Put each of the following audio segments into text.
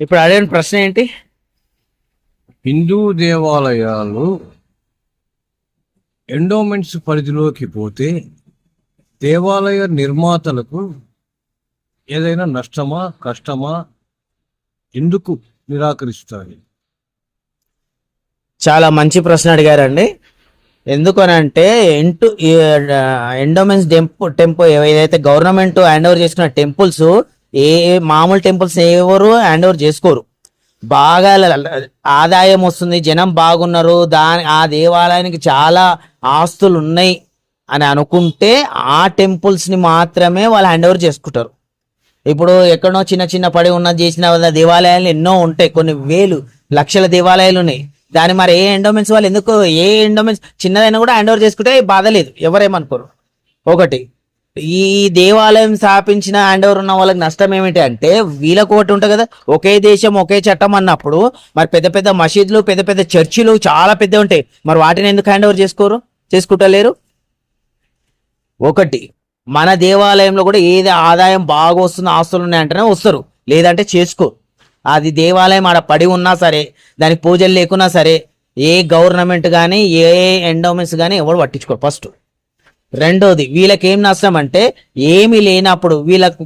ఇప్పుడు అడిగిన ప్రశ్న ఏంటి? హిందూ దేవాలయాలు ఎండోమెంట్స్ పరిధిలోకి పోతే దేవాలయ నిర్మాతలకు ఏదైనా నష్టమా కష్టమా ఎందుకు నిరాకరిస్తారు చాలా మంచి ప్రశ్న అడిగారండి. ఎందుకనంటే ఎంటు ఎండోమెన్స్ టెంపు టెంపుల్ ఏదైతే గవర్నమెంట్ హ్యాండ్ ఓవర్ చేసుకున్న టెంపుల్స్ ఏ మామూలు టెంపుల్స్ ఎవరు హ్యాండ్ ఓవర్ చేసుకోరు. బాగా ఆదాయం వస్తుంది జనం బాగున్నారు దాని ఆ దేవాలయానికి చాలా ఆస్తులు ఉన్నాయి అని అనుకుంటే ఆ టెంపుల్స్ని మాత్రమే వాళ్ళు హ్యాండ్ ఓవర్ చేసుకుంటారు. ఇప్పుడు ఎక్కడో చిన్న చిన్న పడి ఉన్న చేసిన దేవాలయాలు ఎన్నో ఉంటాయి కొన్ని వేలు లక్షల దేవాలయాలు ఉన్నాయి. దాని మరి ఏ ఎండోమెంట్స్ వాళ్ళు ఎందుకు ఏ ఎండోమెంట్స్ చిన్నదైనా కూడా హ్యాండ్ ఓవర్ చేసుకుంటే బాధ లేదు ఎవరేమనుకోరు. ఒకటి ఈ దేవాలయం స్థాపించిన హ్యాండ్ ఓవర్ ఉన్న వాళ్ళకి నష్టం ఏమిటి అంటే వీళ్ళకు ఒకటి ఉంటుంది కదా ఒకే దేశం ఒకే చట్టం అన్నప్పుడు మరి పెద్ద పెద్ద మసీదులు పెద్ద పెద్ద చర్చిలు చాలా పెద్ద ఉంటాయి. మరి వాటిని ఎందుకు హ్యాండ్ ఓవర్ చేసుకోరు? చేసుకుంటలేరు? ఒకటి మన దేవాలయంలో కూడా ఏది ఆదాయం బాగా వస్తుందో ఆస్తులు ఉన్నాయంటేనే వస్తారు. లేదంటే చేసుకో అది దేవాలయం ఆడ పడి ఉన్నా సరే దానికి పూజలు లేకున్నా సరే ఏ గవర్నమెంట్ కానీ ఏ ఎండోమెంట్స్ కానీ ఎవరు పట్టించుకోరు. ఫస్ట్ రెండోది వీళ్ళకి ఏం నష్టం అంటే ఏమి లేనప్పుడు వీళ్ళకు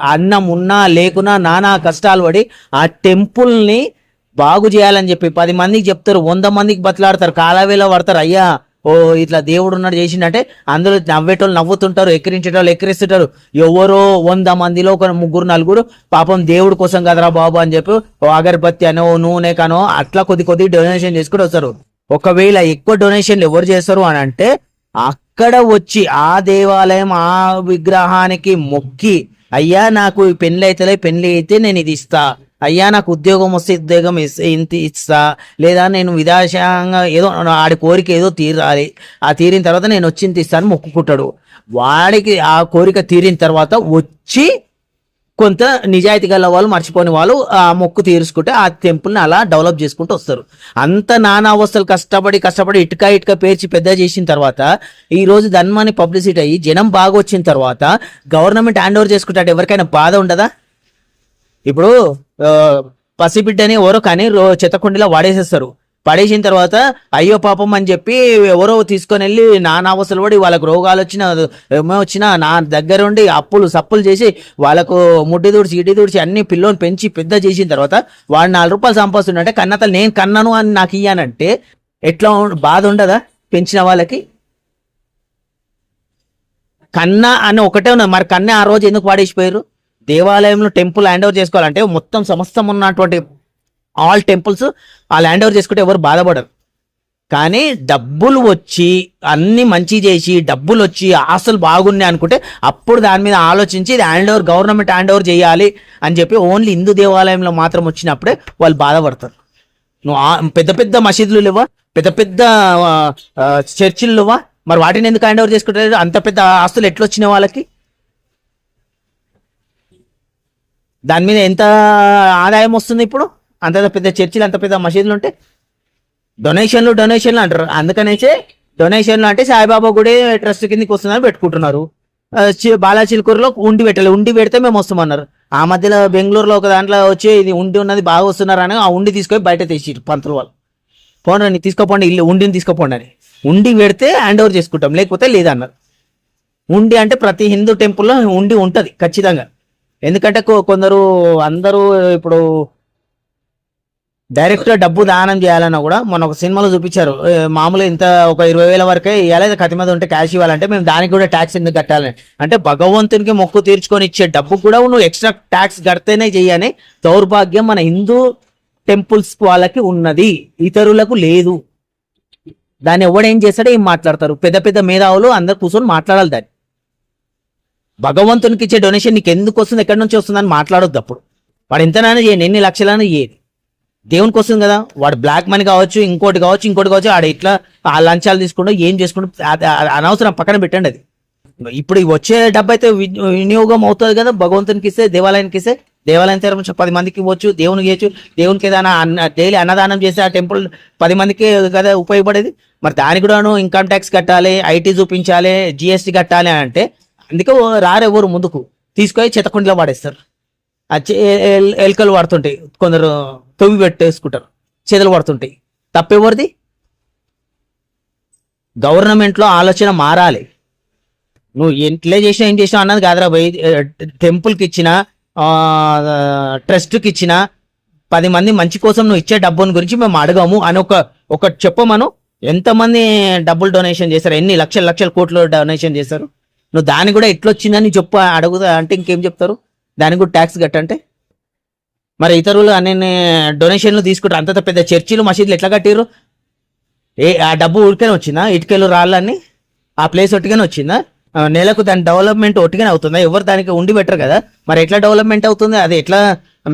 అన్నం ఉన్నా లేకున్నా నానా కష్టాలు పడి ఆ టెంపుల్ని బాగు చేయాలని చెప్పి పది మందికి చెప్తారు వంద మందికి బతలాడతారు కాలవేళ పడతారు అయ్యా ఓ ఇట్లా దేవుడు ఉన్నాడు చేసిండంటే అందులో నవ్వేటోళ్ళు నవ్వుతుంటారు ఎక్కిరించేటోళ్ళు ఎక్కిరిస్తుంటారు ఎవరో వంద మందిలో ఒక ముగ్గురు నలుగురు పాపం దేవుడి కోసం కదరా బాబు అని చెప్పి ఓ అగరబత్తి అనో ఓ నూనె కనో అట్లా కొద్ది కొద్ది డొనేషన్ చేసుకుని వస్తారు. ఒకవేళ ఎక్కువ డొనేషన్లు ఎవరు చేస్తారు అని అంటే అక్కడ వచ్చి ఆ దేవాలయం ఆ విగ్రహానికి మొక్కి అయ్యా నాకు పెళ్ళి అయితే పెళ్ళి అయితే నేను ఇది ఇస్తా. అయ్యా నాకు ఉద్యోగం వస్తే ఉద్యోగం ఇంత ఇస్తా. లేదా నేను విదేశంగా ఏదో ఆడి కోరిక ఏదో తీరాలి. ఆ తీరిన తర్వాత నేను వచ్చింది ఇస్తాను మొక్కుకుంటాడు. వాడికి ఆ కోరిక తీరిన తర్వాత వచ్చి కొంత నిజాయితీ గల వాళ్ళు మర్చిపోని వాళ్ళు ఆ మొక్కు తీర్చుకుంటే ఆ టెంపుల్ని అలా డెవలప్ చేసుకుంటూ వస్తారు. అంత నానా అవస్థలు కష్టపడి కష్టపడి ఇటుక ఇటుక పేర్చి పెద్ద చేసిన తర్వాత ఈ రోజు ధన్మాని పబ్లిసిటీ అయ్యి జనం బాగా వచ్చిన తర్వాత గవర్నమెంట్ హ్యాండ్ ఓవర్ చేసుకుంటాడు ఎవరికైనా బాధ ఉండదా? ఇప్పుడు పసిబిడ్డని ఎవరో కానీ చెత్తకుండీలో వాడేసేస్తారు. పడేసిన తర్వాత అయ్యో పాపం అని చెప్పి ఎవరో తీసుకొని వెళ్ళి నానా అవసరం పడి వాళ్ళకు రోగాలు వచ్చిన ఏమో వచ్చినా నా దగ్గర ఉండి అప్పులు సప్పులు చేసి వాళ్ళకు ముడ్డి తుడిచి ఇడ్డి తుడిచి అన్ని పిల్లోని పెంచి పెద్ద చేసిన తర్వాత వాడు నాలుగు రూపాయలు సంపాదిస్తుండే కన్నతలు నేను కన్నాను అని నాకు ఇయ్యానంటే ఎట్లా ఉం- బాధ ఉండదా పెంచిన వాళ్ళకి? కన్నా అని ఒకటే ఉన్నది. మరి కన్నా ఆ రోజు ఎందుకు పాడేసిపోయారు? దేవాలయంలో టెంపుల్ హ్యాండ్ ఓవర్ చేసుకోవాలంటే మొత్తం సమస్తం ఉన్నటువంటి ఆల్ టెంపుల్స్ ఆ హ్యాండ్ ఓవర్ చేసుకుంటే ఎవరు బాధపడరు. కానీ డబ్బులు వచ్చి అన్ని మంచి చేసి డబ్బులు వచ్చి ఆస్తులు బాగున్నాయి అనుకుంటే అప్పుడు దాని మీద ఆలోచించి ఇది hand over government hand over చేయాలి అని చెప్పి ఓన్లీ హిందూ దేవాలయంలో మాత్రం వచ్చినప్పుడే వాళ్ళు బాధపడతారు. నువ్వు పెద్ద పెద్ద మసీదులు లేవా? పెద్ద పెద్ద చర్చిలు లేవా? మరి వాటిని ఎందుకు హ్యాండ్ ఓవర్ చేసుకుంటారు? అంత పెద్ద ఆస్తులు ఎట్లా వచ్చినాయి వాళ్ళకి? దాని మీద ఎంత ఆదాయం వస్తుంది ఇప్పుడు? అంత పెద్ద చర్చిలు అంత పెద్ద మసీదులు ఉంటే డొనేషన్లు డొనేషన్లు అంటారు. అందుకనేసే డొనేషన్లు అంటే సాయిబాబా గుడి ట్రస్ట్ కిందకి వస్తుందని పెట్టుకుంటున్నారు. చి- బాలాచిలుకూరులో ఉండి పెట్టాలి. ఉండి పెడితే మేము వస్తామన్నారు. ఆ మధ్యలో బెంగళూరులో ఒక దాంట్లో వచ్చి ఇది ఉండి ఉన్నది బాగా వస్తున్నారు అని ఆ ఉండి తీసుకొని బయట తెచ్చిరు పంతులు వాళ్ళు. పోనీ తీసుకోపోండి ఇల్లు ఉండిని తీసుకోపోండి అని. ఉండి పెడితే హ్యాండ్ ఓవర్ చేసుకుంటాం. లేకపోతే లేదన్నారు. ఉండి అంటే ప్రతి హిందూ టెంపుల్లో ఉండి ఉంటుంది ఖచ్చితంగా. ఎందుకంటే కొందరు అందరూ ఇప్పుడు డైరెక్ట్గా డబ్బు దానం చేయాలన్నా కూడా మొన్న ఒక సినిమాలో చూపించారు. మామూలు మామూలుగా ఇంత ఒక ఇరవై వేల వరకే ఇవ్వాలి కథ మీద ఉంటే క్యాష్ ఇవ్వాలంటే మేము దానికి కూడా ట్యాక్స్ ఎందుకు కట్టాలని? అంటే భగవంతునికి మొక్కు తీర్చుకొని ఇచ్చే డబ్బు కూడా నువ్వు ఎక్స్ట్రా ట్యాక్స్ కడితేనే చెయ్యని దౌర్భాగ్యం మన హిందూ టెంపుల్స్ వాళ్ళకి ఉన్నది. ఇతరులకు లేదు. దాన్ని ఎవడేం చేస్తాడో ఏం మాట్లాడతారు? పెద్ద పెద్ద మేధావులు అందరు కూర్చొని మాట్లాడాలి దాన్ని. భగవంతునికి ఇచ్చే డొనేషన్ నీకు ఎందుకు వస్తుంది? ఎక్కడి నుంచి వస్తుందని మాట్లాడొద్దు అప్పుడు. వాడు ఎంతనైనా చేయండి. ఎన్ని లక్షలైనా చేయదు దేవునికి వస్తుంది కదా. వాడు బ్లాక్ మనీ కావచ్చు ఇంకోటి కావచ్చు ఇంకోటి కావచ్చు ఆడ ఇట్లా ఆ లంచాలు తీసుకుంటూ ఏం చేసుకుంటూ అనవసరం పక్కన పెట్టండి అది. ఇప్పుడు వచ్చే డబ్బు అయితే వినియోగం అవుతుంది కదా భగవంతునికి ఇస్తే దేవాలయానికి ఇస్తే దేవాలయం తరఫు పది మందికి ఇవ్వచ్చు దేవునికి చేయొచ్చు దేవునికి ఏదైనా అన్న డైలీ అన్నదానం చేసే ఆ టెంపుల్ పది మందికి కదా ఉపయోగపడేది. మరి దానికి కూడాను ఇన్కమ్ ట్యాక్స్ కట్టాలి ఐటీ చూపించాలి జిఎస్టీ కట్టాలి అని అంటే అందుకే రారెవరు ముందుకు. తీసుకొని చెత్తకుండిలో పడేస్తారు. ఆ ఎలుకలు పడుతుంటాయి కొందరు తవ్వి పెట్టేసుకుంటారు. చేతులు పడుతుంటాయి. తప్పెవరిది గవర్నమెంట్లో ఆలోచన మారాలి. నువ్వు ఇంట్లో చేసినా ఏం చేసినా అన్నది కాదురా పోయి టెంపుల్కి ఇచ్చిన ట్రస్ట్కి ఇచ్చిన పది మంది మంచి కోసం నువ్వు ఇచ్చే డబ్బుని గురించి మేము అడగము అని ఒక ఒక చెప్పమను. ఎంతమంది డబ్బులు డొనేషన్ చేశారు? ఎన్ని లక్షల లక్షల కోట్లు డొనేషన్ చేశారు? నువ్వు దాన్ని కూడా ఎట్లొచ్చిందని చెప్పు అడుగుదా అంటే ఇంకేం చెప్తారు? దానికి కూడా ట్యాక్స్ కట్టంటే? మరి ఇతరులు అన్ని డొనేషన్లు తీసుకుంటారు. అంత పెద్ద చర్చిలు మసీదులు ఎట్లా కట్టిర్రు? ఏ ఆ డబ్బు ఉడికనే వచ్చిందా? ఇటుకలు రాళ్ళని ఆ ప్లేస్ ఒట్టుగానే వచ్చిందా? నెలకు దాని డెవలప్మెంట్ ఒట్టుగానే అవుతుందా? ఎవరు దానికి ఉండి పెట్టరు కదా. మరి ఎట్లా డెవలప్మెంట్ అవుతుంది? అది ఎట్లా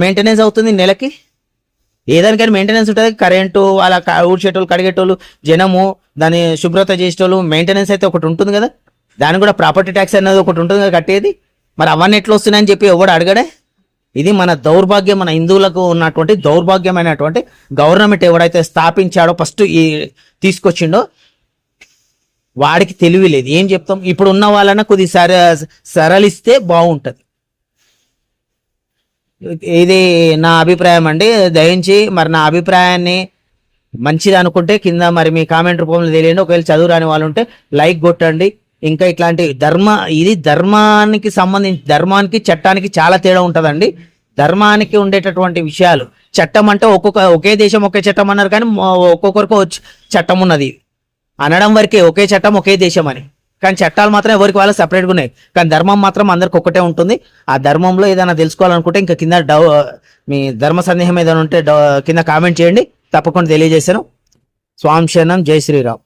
మెయింటెనెన్స్ అవుతుంది నెలకి? ఏదానికైనా మెయింటెనెన్స్ ఉంటుంది. కరెంటు అలా ఊడ్చేటోళ్ళు కడిగేటోళ్ళు జనము దాన్ని శుభ్రత చేసేటోళ్ళు మెయింటెనెన్స్ అయితే ఒకటి ఉంటుంది కదా. దానికి కూడా ప్రాపర్టీ ట్యాక్స్ అనేది ఒకటి ఉంటుంది కదా కట్టేది. మరి అవన్నీ ఎట్లా వస్తున్నాయని చెప్పి ఎవడు అడగడే? ఇది మన దౌర్భాగ్యం మన హిందువులకు ఉన్నటువంటి దౌర్భాగ్యమైనటువంటి గవర్నమెంట్ ఎవడైతే స్థాపించాడో ఫస్ట్ ఈ తీసుకొచ్చిండో వాడికి తెలివి లేదు. ఏం చెప్తాం? ఇప్పుడు ఉన్న వాళ్ళన కొద్ది సర సరళిస్తే బాగుంటుంది. ఇది నా అభిప్రాయం అండి. దయించి మరి నా అభిప్రాయాన్ని మంచిది అనుకుంటే కింద మరి మీ కామెంట్ రూపంలో తెలియండి. ఒకవేళ చదువు రాని వాళ్ళు ఉంటే లైక్ కొట్టండి. ఇంకా ఇట్లాంటి ధర్మ ఇది ధర్మానికి సంబంధించి ధర్మానికి చట్టానికి చాలా తేడా ఉంటుందండి. ధర్మానికి ఉండేటటువంటి విషయాలు. చట్టం అంటే ఒక్కొక్క ఒకే దేశం ఒకే చట్టం అన్నారు కానీ ఒక్కొక్కరికి చట్టం ఉన్నది. అనడం వరకే ఒకే చట్టం ఒకే దేశం అని. కానీ చట్టాలు మాత్రం ఎవరికి వాళ్ళు సపరేట్గా ఉన్నాయి. కానీ ధర్మం మాత్రం అందరికి ఒక్కటే ఉంటుంది. ఆ ధర్మంలో ఏదైనా తెలుసుకోవాలనుకుంటే ఇంకా కింద డౌ మీ ధర్మ సందేహం ఏదైనా ఉంటే డౌ- కింద కామెంట్ చేయండి. తప్పకుండా తెలియజేశాను. స్వామి జై శ్రీరామ్.